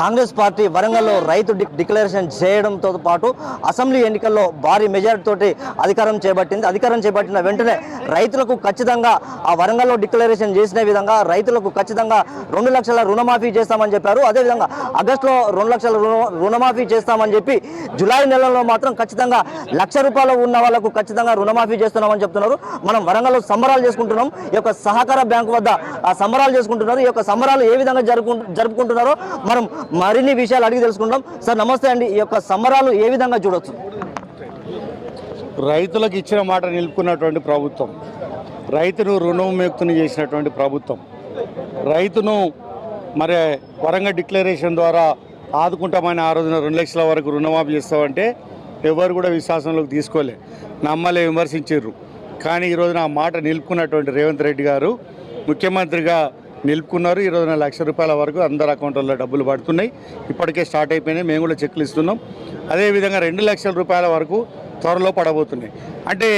Congress party వరంగల్లో రైతు D- declaration చేయడంతో పాటు అసెంబ్లీ ఎన్నికల్లో భారీ మెజారిటీ తోటి అధికారం చేపట్టింది. అధికారం చేపట్టిన వెంటనే రైతులకు ఖచ్చితంగా ఆ వరంగల్లో డిక్లరేషన్ చేసిన విధంగా రైతులకు ఖచ్చితంగా రెండు లక్షల రుణమాఫీ చేస్తామని చెప్పారు. అదేవిధంగా ఆగస్టులో రెండు లక్షల రుణ- రుణమాఫీ చేస్తామని చెప్పి జూలై నెలలో మాత్రం ఖచ్చితంగా లక్ష రూపాయలు ఉన్న వాళ్ళకు ఖచ్చితంగా రుణమాఫీ చేస్తున్నామని చెప్తున్నారు. మనం వరంగల్లో సంబరాలు చేసుకుంటున్నాం. ఈ యొక్క సహకార బ్యాంకు వద్ద ఆ సంబరాలు చేసుకుంటున్నారు. ఈ యొక్క సంబరాలు ఏ విధంగా జరుపు జరుపుకుంటున్నారో మనం మరిన్ని విషయాలు అడిగి తెలుసుకుంటాం సార్ నమస్తే అండి. ఈ యొక్క సంబరాలు ఏ విధంగా చూడొచ్చు? రైతులకు ఇచ్చిన మాట నిలుపుకున్నటువంటి ప్రభుత్వం రైతును రుణముక్తిని చేసినటువంటి ప్రభుత్వం రైతును మరి వరంగల్ డిక్లరేషన్ ద్వారా ఆదుకుంటామని ఆ రోజున రెండు లక్షల వరకు రుణమాఫీ చేస్తామంటే ఎవరు కూడా విశ్వాసంలోకి తీసుకోలే. నమ్మలే విమర్శించారు కానీ ఈరోజు నా ఆ మాట నిలుపుకున్నటువంటి రేవంత్ రెడ్డి గారు ముఖ్యమంత్రిగా నిలుపుకున్నారు. ఈరోజు నాలుగు లక్ష రూపాయల వరకు అందరి అకౌంట్లలో డబ్బులు పడుతున్నాయి. ఇప్పటికే స్టార్ట్ అయిపోయినాయి. మేము కూడా చెక్లు ఇస్తున్నాం. అదేవిధంగా రెండు లక్షల రూపాయల వరకు త్వరలో పడబోతున్నాయి. అంటే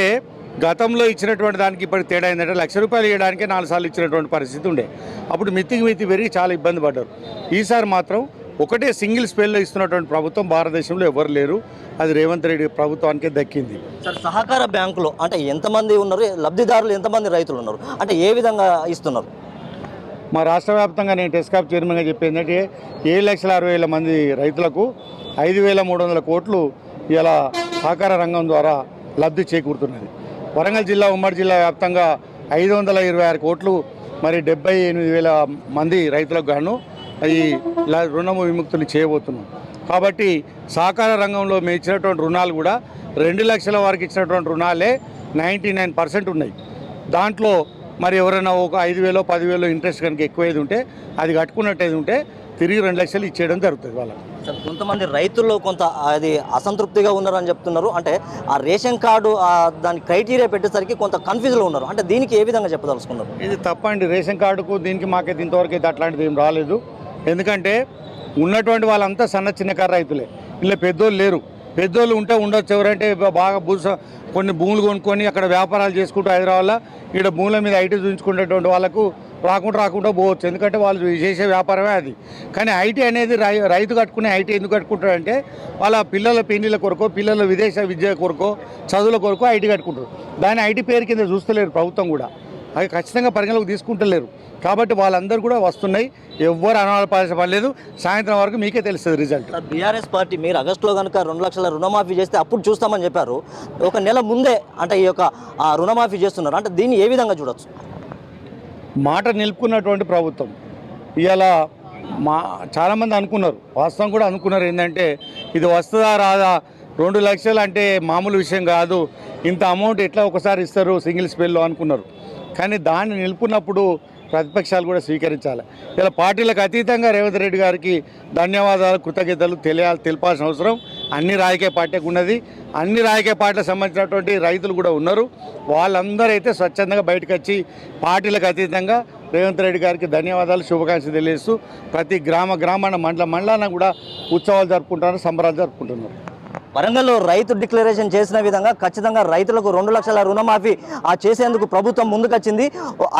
గతంలో ఇచ్చినటువంటి దానికి ఇప్పటికి తేడా ఏంటంటే లక్ష రూపాయలు ఇవ్వడానికే నాలుగు సార్లు ఇచ్చినటువంటి పరిస్థితి ఉండే. అప్పుడు మితికి మితి పెరిగి చాలా ఇబ్బంది పడ్డారు. ఈసారి మాత్రం ఒకటే సింగిల్ స్పెల్లో ఇస్తున్నటువంటి ప్రభుత్వం భారతదేశంలో ఎవరు లేరు. అది రేవంత్ రెడ్డి ప్రభుత్వానికే దక్కింది. సార్ సహకార బ్యాంకులో అంటే ఎంతమంది ఉన్నారు? లబ్ధిదారులు ఎంతమంది రైతులు ఉన్నారు? అంటే ఏ విధంగా ఇస్తున్నారు? మా రాష్ట్ర వ్యాప్తంగా నేను టెస్కాప్ చైర్మన్గా చెప్పేది ఏంటంటే ఏడు లక్షల అరవై వేల మంది రైతులకు ఐదు వేల మూడు వందల కోట్లు ఇలా సహకార రంగం ద్వారా లబ్ధి చేకూరుతున్నది. వరంగల్ జిల్లా ఉమ్మడి జిల్లా వ్యాప్తంగా ఐదు వందల ఇరవై ఆరు కోట్లు మరి డెబ్బై ఎనిమిది వేల మంది రైతులకు గాను ఈ రుణము విముక్తులు చేయబోతున్నాం. కాబట్టి సహకార రంగంలో మేము ఇచ్చినటువంటి రుణాలు కూడా రెండు లక్షల వరకు ఇచ్చినటువంటి రుణాలే నైంటీ నైన్ పర్సెంట్ ఉన్నాయి. దాంట్లో మరి ఎవరైనా ఒక ఐదు వేలో పదివేలో ఇంట్రెస్ట్ కనుక ఎక్కువైతే ఉంటే అది కట్టుకున్నట్టయితే ఉంటే తిరిగి రెండు లక్షలు ఇచ్చేయడం జరుగుతుంది వాళ్ళకి. సార్ కొంతమంది రైతుల్లో కొంత అది అసంతృప్తిగా ఉన్నారని చెప్తున్నారు. అంటే ఆ రేషన్ కార్డు దాని క్రైటీరియా పెట్టేసరికి కొంత కన్ఫ్యూజ్లో ఉన్నారు. అంటే దీనికి ఏ విధంగా చెప్పదలుచుకున్నారు? ఇది తప్పండి. రేషన్ కార్డుకు దీనికి మాకైతే ఇంతవరకు అయితే అట్లాంటిది ఏం రాలేదు. ఎందుకంటే ఉన్నటువంటి వాళ్ళంతా సన్న చిన్నకారు రైతులే. ఇలా పెద్దోళ్ళు లేరు. పెద్దోళ్ళు ఉంటే ఉండొచ్చు ఎవరంటే బాగా భూస కొన్ని భూములు కొనుక్కొని అక్కడ వ్యాపారాలు చేసుకుంటూ హైదరాబాద్లో ఇక్కడ భూముల మీద ఐటీ చూపించుకునేటువంటి వాళ్ళకు రాకుండా రాకుండా పోవచ్చు. ఎందుకంటే వాళ్ళు చేసే వ్యాపారమే అది. కానీ ఐటీ అనేది రై రైతు కట్టుకునే ఐటీ ఎందుకు కట్టుకుంటారంటే వాళ్ళ పిల్లల పెళ్ళిళ్ళ కొరకు పిల్లల విదేశ విద్య కొరకు చదువుల కొరకు ఐటీ కట్టుకుంటారు. దాని ఐటీ పేరు కింద చూస్తలేరు ప్రభుత్వం కూడా. అవి ఖచ్చితంగా పరిగణలోకి తీసుకుంటలేరు. కాబట్టి వాళ్ళందరూ కూడా వస్తున్నాయి. ఎవ్వరు అనవలపాల్సిన పని లేదు సాయంత్రం వరకు మీకే తెలుస్తుంది రిజల్ట్. బీఆర్ఎస్ పార్టీ మీరు ఆగస్టులో కనుక రెండు లక్షల రుణమాఫీ చేస్తే అప్పుడు చూస్తామని చెప్పారు. ఒక నెల ముందే అంటే ఈ యొక్క ఆ రుణమాఫీ చేస్తున్నారు. అంటే దీన్ని ఏ విధంగా చూడొచ్చు? మాట నిలుపుకున్నటువంటి ప్రభుత్వం. ఇవాళ మా చాలామంది అనుకున్నారు. వాస్తవం కూడా అనుకున్నారు ఏంటంటే ఇది వస్తుందా రాదా? రెండు లక్షలు అంటే మామూలు విషయం కాదు. ఇంత అమౌంట్ ఎట్లా ఒకసారి ఇస్తారు సింగిల్ స్పెల్లో అనుకున్నారు. కానీ దాన్ని నిలుపునప్పుడు ప్రతిపక్షాలు కూడా స్వీకరించాలి. ఇలా పార్టీలకు అతీతంగా రేవంత్ రెడ్డి గారికి ధన్యవాదాలు కృతజ్ఞతలు తెలియాలి తెలిపాల్సిన అవసరం అన్ని రాజకీయ పార్టీలకు ఉన్నది. అన్ని రాజకీయ పార్టీలకు సంబంధించినటువంటి రైతులు కూడా ఉన్నారు. వాళ్ళందరూ అయితే స్వచ్ఛందంగా బయటకు వచ్చి పార్టీలకు అతీతంగా రేవంత్ రెడ్డి గారికి ధన్యవాదాలు శుభాకాంక్షలు తెలియజేస్తూ ప్రతి గ్రామ గ్రామాన మండల మండలాన కూడా ఉత్సవాలు జరుపుకుంటున్నారు సంబరాలు జరుపుకుంటున్నారు. వరంగల్లో రైతు డిక్లరేషన్ చేసిన విధంగా ఖచ్చితంగా రైతులకు రెండు లక్షల రుణమాఫీ ఆ చేసేందుకు ప్రభుత్వం ముందుకొచ్చింది.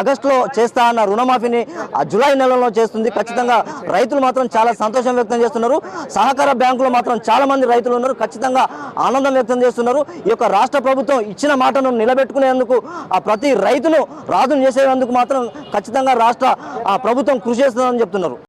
ఆగస్టులో చేస్తా అన్న రుణమాఫీని ఆ జూలై నెలలో చేస్తుంది. ఖచ్చితంగా రైతులు మాత్రం చాలా సంతోషం వ్యక్తం చేస్తున్నారు. సహకార బ్యాంకులో మాత్రం చాలా మంది రైతులు ఉన్నారు. ఖచ్చితంగా ఆనందం వ్యక్తం చేస్తున్నారు. ఈ యొక్క రాష్ట్ర ప్రభుత్వం ఇచ్చిన మాటను నిలబెట్టుకునేందుకు ఆ ప్రతి రైతును రాజును చేసేందుకు మాత్రం ఖచ్చితంగా రాష్ట్ర ఆ ప్రభుత్వం కృషి చేస్తుందని చెప్తున్నారు.